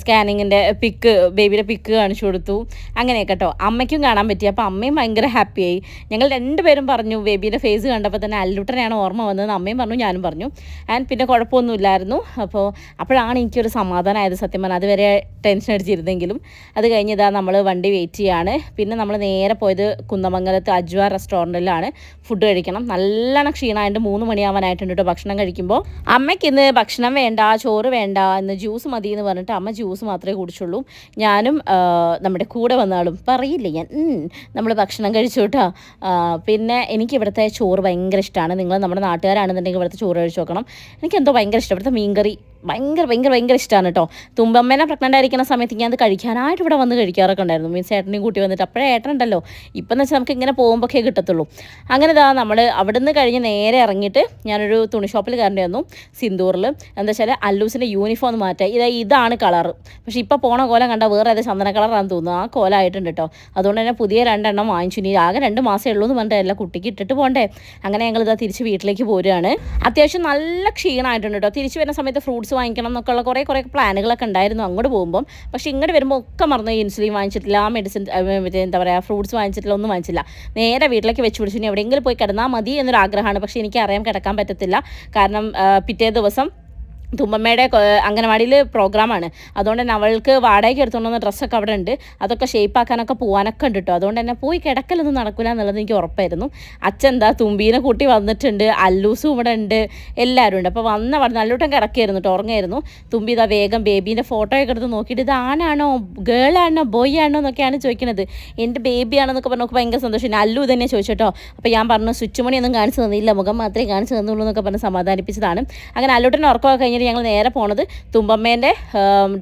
Speaker 3: സ്കാനിങ്ങിന്റെ പിക്ക് ബേബിയുടെ പിക്ക് കാണിച്ചു കൊടുത്തു. അങ്ങനെയൊക്കെ കേട്ടോ. അമ്മയ്ക്കും കാണാൻ പറ്റി. അപ്പോൾ അമ്മയും ഭയങ്കര ഹാപ്പിയായി ഞങ്ങൾ രണ്ടുപേരും പറഞ്ഞു ബേബിയുടെ ഫേസ് കണ്ടപ്പോൾ തന്നെ അല്ലുട്ടനെയാണ് ഓർമ്മ വന്നത് അമ്മയും പറഞ്ഞു ഞാനും പറഞ്ഞു. ആൻഡ് പിന്നെ കുഴപ്പമൊന്നുമില്ലായിരുന്നു. അപ്പോൾ അപ്പോഴാണ് എനിക്കൊരു സമാധാനമായത് സത്യം പറഞ്ഞാൽ. അതുവരെ ടെൻഷൻ അടിച്ചിരുന്നെങ്കിലും. അത് കഴിഞ്ഞ് ഇതാ നമ്മൾ വണ്ടി വെയിറ്റ് ചെയ്യാണ്. പിന്നെ നമ്മൾ നേരെ പോയത് കുന്നമംഗലത്ത് അജ്വ റെസ്റ്റോറന്റിലാണ് ഫുഡ് കഴിക്കണം. നല്ലോണം ക്ഷീണമായിട്ട് മൂന്ന് മണിയാവാനായിട്ടുണ്ട് കേട്ടോ ഭക്ഷണം കഴിക്കുമ്പോൾ. അമ്മയ്ക്ക് ഇന്ന് ഭക്ഷണം വേണ്ട ചോറ് വേണ്ട ഇന്ന് ജ്യൂസ് മതി എന്ന് പറഞ്ഞിട്ട് അമ്മ ജ്യൂസ് മാത്രമേ കുടിച്ചുള്ളൂ. ഞാനും നമ്മുടെ കൂടെ വന്നാളും പറയില്ല ഞാൻ നമ്മൾ ഭക്ഷണം കഴിച്ചു കേട്ടോ പിന്നെ എനിക്ക് ഇവിടുത്തെ ചോറ് ഭയങ്കര ഇഷ്ടമാണ്. നിങ്ങൾ നമ്മുടെ നാട്ടുകാരാണെന്നുണ്ടെങ്കിൽ ഇവിടുത്തെ ചോറ് കഴിച്ചു നോക്കണം. എനിക്ക് എന്തോ ഭയങ്കര ഇഷ്ടം. ഇവിടുത്തെ മീൻകറി ഭയങ്കര ഭയങ്കര ഭയങ്കര ഇഷ്ടമാണ് കേട്ടോ. തുമ്പമ്മേനെ പ്രഗ്നന്റ് ആയിരിക്കുന്ന സമയത്ത് ഞാൻ അത് കഴിക്കാനായിട്ട് ഇവിടെ വന്ന് കഴിക്കാറൊക്കെ ഉണ്ടായിരുന്നു. മീൻസ് ഏട്ടനെയും കൂട്ടി വന്നിട്ട് അപ്പോഴേ ഏട്ടനുണ്ടല്ലോ. ഇപ്പം എന്ന് വെച്ചാൽ നമുക്ക് ഇങ്ങനെ പോകുമ്പോഴൊക്കെ കിട്ടത്തുള്ളൂ. അങ്ങനെ ഇതാ നമ്മൾ അവിടുന്ന് കഴിഞ്ഞ് നേരെ ഇറങ്ങിയിട്ട് ഞാനൊരു തുണി ഷോപ്പിൽ കയറേണ്ടി വന്നു സിന്ദൂറിൽ എന്താ വെച്ചാൽ അല്ലൂസിന്റെ യൂണിഫോം ഒന്ന് മാറ്റുക ഇതാ ഇതാണ് കളർ പക്ഷേ ഇപ്പോൾ പോണ കോലം കണ്ട വേറെ ഏത് ചന്ദന കളറാണെന്ന് തോന്നുന്നു. ആ കോലമായിട്ടുണ്ട് കേട്ടോ. അതുകൊണ്ട് തന്നെ പുതിയ രണ്ടെണ്ണം വാങ്ങിച്ചു. ഇനി ആകെ രണ്ട് മാസമേ ഉള്ളൂ എന്ന് പറഞ്ഞിട്ട് എല്ലാ കുട്ടിക്ക് ഇട്ടിട്ട് പോകണ്ടേ. അങ്ങനെ ഞങ്ങൾ ഇതാ തിരിച്ച് വീട്ടിലേക്ക് പോരുകയാണ്. അത്യാവശ്യം നല്ല ക്ഷീണമായിട്ടുണ്ട് കേട്ടോ തിരിച്ച് വരുന്ന സമയത്ത് ഫ്രൂട്ട്സ് വാങ്ങിക്കണം എന്നൊക്കെയുള്ള കുറേ കുറേ പ്ലാനുകളൊക്കെ ഉണ്ടായിരുന്നു അങ്ങോട്ട് പോകുമ്പം. പക്ഷേ ഇങ്ങോട്ട് വരുമ്പോൾ ഒക്കെ മറന്നു ഇൻസുലിൻ വാങ്ങിച്ചിട്ടില്ല ആ മെഡിസിൻ എന്താ പറയുക ഫ്രൂട്ട്സ് വാങ്ങിച്ചിട്ടില്ല ഒന്നും വാങ്ങിച്ചില്ല. നേരെ വീട്ടിലേക്ക് വെച്ച് പിടിച്ചു. ഇനി എവിടെയെങ്കിലും പോയി കിടന്നാൽ മതി എന്നൊരു ആഗ്രഹമാണ് പക്ഷേ എനിക്ക് അറിയാൻ കിടക്കാൻ പറ്റത്തില്ല. കാരണം പിറ്റേ ദിവസം തുമ്മമ്മയുടെ അംഗനവാടിയിൽ പ്രോഗ്രാമാണ്. അതുകൊണ്ട് തന്നെ അവൾക്ക് വാടകയ്ക്ക് എടുത്തുകൊണ്ട് വന്ന ഡ്രസ്സൊക്കെ അവിടെ ഉണ്ട് അതൊക്കെ ഷേപ്പ് ആക്കാനൊക്കെ പോകാനൊക്കെ ഉണ്ട് കേട്ടോ അതുകൊണ്ട് തന്നെ പോയി കിടക്കലൊന്നും നടക്കില്ല എന്നുള്ളത് എനിക്ക് ഉറപ്പായിരുന്നു. അച്ഛൻ എന്താ തുമ്പീനെ കൂട്ടി വന്നിട്ടുണ്ട് അല്ലൂസും ഇവിടെ ഉണ്ട് എല്ലാവരും ഉണ്ട്. അപ്പോൾ വന്ന അവിടെ നല്ലൂട്ടം കിടക്കായിരുന്നു കേട്ടോ ഉറങ്ങായിരുന്നു. തുമ്പി ഇതാ വേഗം ബേബീന്റെ ഫോട്ടോ ഒക്കെ എടുത്ത് നോക്കിയിട്ട് ഇത് ആണാണോ ഗേൾ ആണോ ബോയ് ആണോ എന്നൊക്കെയാണ് ചോദിക്കുന്നത് എന്റെ ബേബിയാണെന്നൊക്കെ പറഞ്ഞപ്പോൾ ഭയങ്കര സന്തോഷം അല്ലു തന്നെ ചോദിച്ചു അപ്പോൾ ഞാൻ പറഞ്ഞു സ്വിച്ച് മണിയൊന്നും കാണിച്ചു തന്നില്ല മുഖം മാത്രമേ കാണിച്ചു തന്നുള്ളൂ എന്നൊക്കെ പറഞ്ഞ് സമാധാനിപ്പിച്ചതാണ്. അങ്ങനെ അല്ലൂട്ടൻ ഉറക്കമൊക്കെ കഴിഞ്ഞിട്ട് ഞങ്ങൾ നേരെ പോണത് തുമ്പമ്മേന്റെ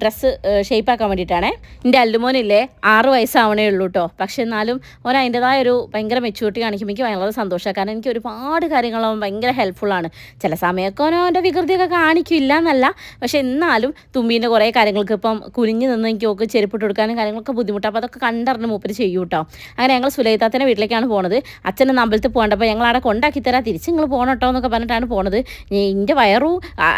Speaker 3: ഡ്രസ്സ് ഷേപ്പാക്കാൻ വേണ്ടിയിട്ടാണ്. എന്റെ അല്ലുമോനില്ലേ ആറ് വയസ്സാവണേ ഉള്ളൂ കേട്ടോ പക്ഷെ എന്നാലും ഓൻ അതിന്റെതായ ഒരു ഭയങ്കര മെച്യൂരിറ്റി കാണിക്കുമ്പോൾ എനിക്ക് ഭയങ്കര സന്തോഷമാണ് കാരണം എനിക്ക് ഒരുപാട് കാര്യങ്ങൾ അവൻ ഭയങ്കര ഹെൽപ്ഫുള്ളാണ് ചില സമയമൊക്കെ ഓനോ അവന്റെ വികൃതിയൊക്കെ കാണിക്കില്ല എന്നല്ല. പക്ഷെ എന്നാലും തുമ്പീന്റെ കുറേ കാര്യങ്ങൾക്ക് ഇപ്പം കുനിഞ്ഞ് നിന്ന് എനിക്ക് ഒക്കെ ചെരുപ്പിട്ട് കൊടുക്കാനും കാര്യങ്ങളൊക്കെ ബുദ്ധിമുട്ടാണ് അപ്പോൾ അതൊക്കെ കണ്ടറിഞ്ഞ് മൂപ്പര് ചെയ്യൂ കേട്ടോ അങ്ങനെ ഞങ്ങൾ സുലൈത്താത്തന്റെ വീട്ടിലേക്കാണ് പോണത്. അച്ഛന്റെ അമ്പലത്തിൽ പോകേണ്ടപ്പോൾ ഞങ്ങൾ അവിടെ കൊണ്ടാക്കി തരാം തിരിച്ച് നിങ്ങൾ പോകണം കേട്ടോ എന്നൊക്കെ പറഞ്ഞിട്ടാണ് പോണത്. എന്റെ വയറു ആ-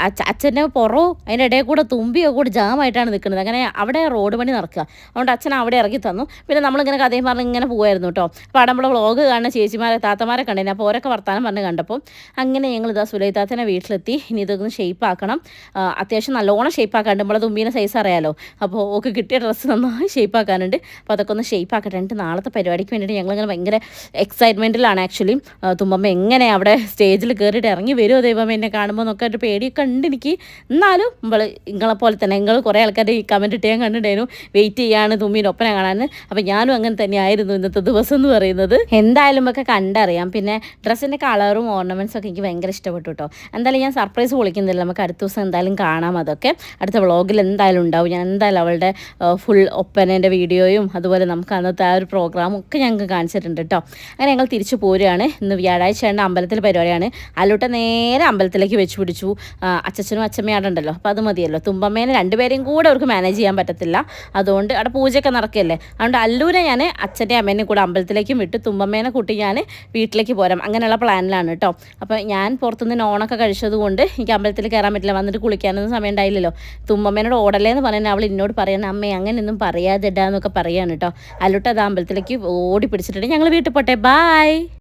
Speaker 3: അച്ഛന്റെ പുറവും അതിന്റെ ഇടയിൽ കൂടെ തുമ്പിയോ കൂടെ ജാമായിട്ടാണ് നിൽക്കുന്നത്. അങ്ങനെ അവിടെ റോഡ് പണി നടക്കുക. അതുകൊണ്ട് അച്ഛൻ അവിടെ ഇറക്കി തന്നു. പിന്നെ നമ്മളിങ്ങനെ കഥയും പറഞ്ഞ് ഇങ്ങനെ പോകുമായിരുന്നു കേട്ടോ. അപ്പോൾ നമ്മൾ വ്ളോഗ് കാണുന്ന ചേച്ചിമാരെ താത്തമാരെ കണ്ടിന് അപ്പോൾ ഓരൊക്കെ വർത്താനം പറഞ്ഞ് കണ്ടപ്പോൾ അങ്ങനെ ഞങ്ങൾ ഇതാ സുലൈത്താത്തനെ വീട്ടിലെത്തി. ഇനി ഇതൊന്ന് ഷേപ്പ് ആക്കണം. ആ, അത്യാവശ്യം നല്ലോണം ഷേപ്പ് ആക്കാണ്ട് നമ്മളെ തുമ്പീനെ സൈസ് അറിയാലോ. അപ്പോൾ ഓക്ക് കിട്ടിയ ഡ്രസ്സ് നന്നായി ഷേപ്പ് ആക്കാനുണ്ട്. അപ്പോൾ അതൊക്കെ ഒന്ന് ഷേപ്പ് ആക്കട്ടെ. എന്നിട്ട് നാളത്തെ പരിപാടിക്ക് വേണ്ടിയിട്ട് ഞങ്ങളിങ്ങനെ ഭയങ്കര എക്സൈറ്റ്മെന്റിലാണ് ആക്ച്വലി തുമ്പമ്മ എങ്ങനെ അവിടെ സ്റ്റേജിൽ കയറിയിട്ട് ഇറങ്ങി വരുമോ ദൈവം എന്നെ കാണുമ്പോൾ എന്നൊക്കെ ഒരു പേടിയൊക്കെ ഉണ്ട് എനിക്ക്. എന്നാലും നമ്മൾ നിങ്ങളെ പോലെ തന്നെ നിങ്ങൾ കുറേ ആൾക്കാരുടെ ഈ കമന്റ് ഇട്ട് ഞാൻ കണ്ടിട്ടുണ്ടായിരുന്നു വെയിറ്റ് ചെയ്യാണ് തുമ്മീന്റെ ഒപ്പന കാണാൻ അപ്പോൾ ഞാനും അങ്ങനെ തന്നെ ആയിരുന്നു ഇന്നത്തെ ദിവസം എന്ന് പറയുന്നത്. എന്തായാലും ഒക്കെ കണ്ടറിയാം. പിന്നെ ഡ്രസ്സിന്റെ കളറും ഓർണമെന്റ്സും ഒക്കെ എനിക്ക് ഭയങ്കര ഇഷ്ടപ്പെട്ടു കേട്ടോ എന്തായാലും ഞാൻ സർപ്രൈസ് പൊളിക്കുന്നില്ല നമുക്ക് അടുത്ത ദിവസം എന്തായാലും കാണാം അതൊക്കെ. അടുത്ത വ്ളോഗിൽ എന്തായാലും ഉണ്ടാവും. ഞാൻ എന്തായാലും അവളുടെ ഫുൾ ഒപ്പനേന്റെ വീഡിയോയും അതുപോലെ നമുക്ക് അന്നത്തെ ആ ഒരു പ്രോഗ്രാമും ഒക്കെ ഞങ്ങൾക്ക് കാണിച്ചിട്ടുണ്ട് കേട്ടോ അങ്ങനെ ഞങ്ങൾ തിരിച്ചു പോരുകയാണ് ഇന്ന് വ്യാഴാഴ്ച അമ്പലത്തിൽ പരിപാടിയാണ്. അല്ലൂട്ട നേരെ അമ്പലത്തിലേക്ക് വെച്ച് പിടിച്ചു. ആ, അച്ചച്ചനും അച്ഛമ്മയും അപ്പോൾ അത് മതിയല്ലോ. തുമ്പമ്മേനെ രണ്ടുപേരെയും കൂടെ അവർക്ക് മാനേജ് ചെയ്യാൻ പറ്റത്തില്ല. അതുകൊണ്ട് അവിടെ പൂജയൊക്കെ നടക്കുകയല്ലേ? അതുകൊണ്ട് അല്ലൂരെ ഞാൻ അച്ഛന്റെയും അമ്മേനെയും കൂടെ അമ്പലത്തിലേക്കും വിട്ട് തുമ്പമ്മേനെ കൂട്ടി ഞാൻ വീട്ടിലേക്ക് പോരാം. അങ്ങനെയുള്ള പ്ലാനിലാണ് കേട്ടോ അപ്പോൾ ഞാൻ പുറത്തുനിന്ന് നോണൊക്കെ കഴിച്ചത് കൊണ്ട് എനിക്ക് അമ്പലത്തിൽ കയറാൻ പറ്റില്ല. വന്നിട്ട് കുളിക്കാനൊന്നും സമയം ഉണ്ടായില്ലല്ലോ. തുമ്പമ്മേനോട് ഓടല്ലേ എന്ന് പറയുന്നത് അവൾ എന്നോട് പറയണം അമ്മേ അങ്ങനെയൊന്നും പറയാതിടാന്നൊക്കെ പറയാണ് കേട്ടോ അല്ലോട്ട് അത് അമ്പലത്തിലേക്ക് ഓടി പിടിച്ചിട്ടുണ്ടെങ്കിൽ ഞങ്ങൾ വീട്ടിൽ പോട്ടെ. ബായ്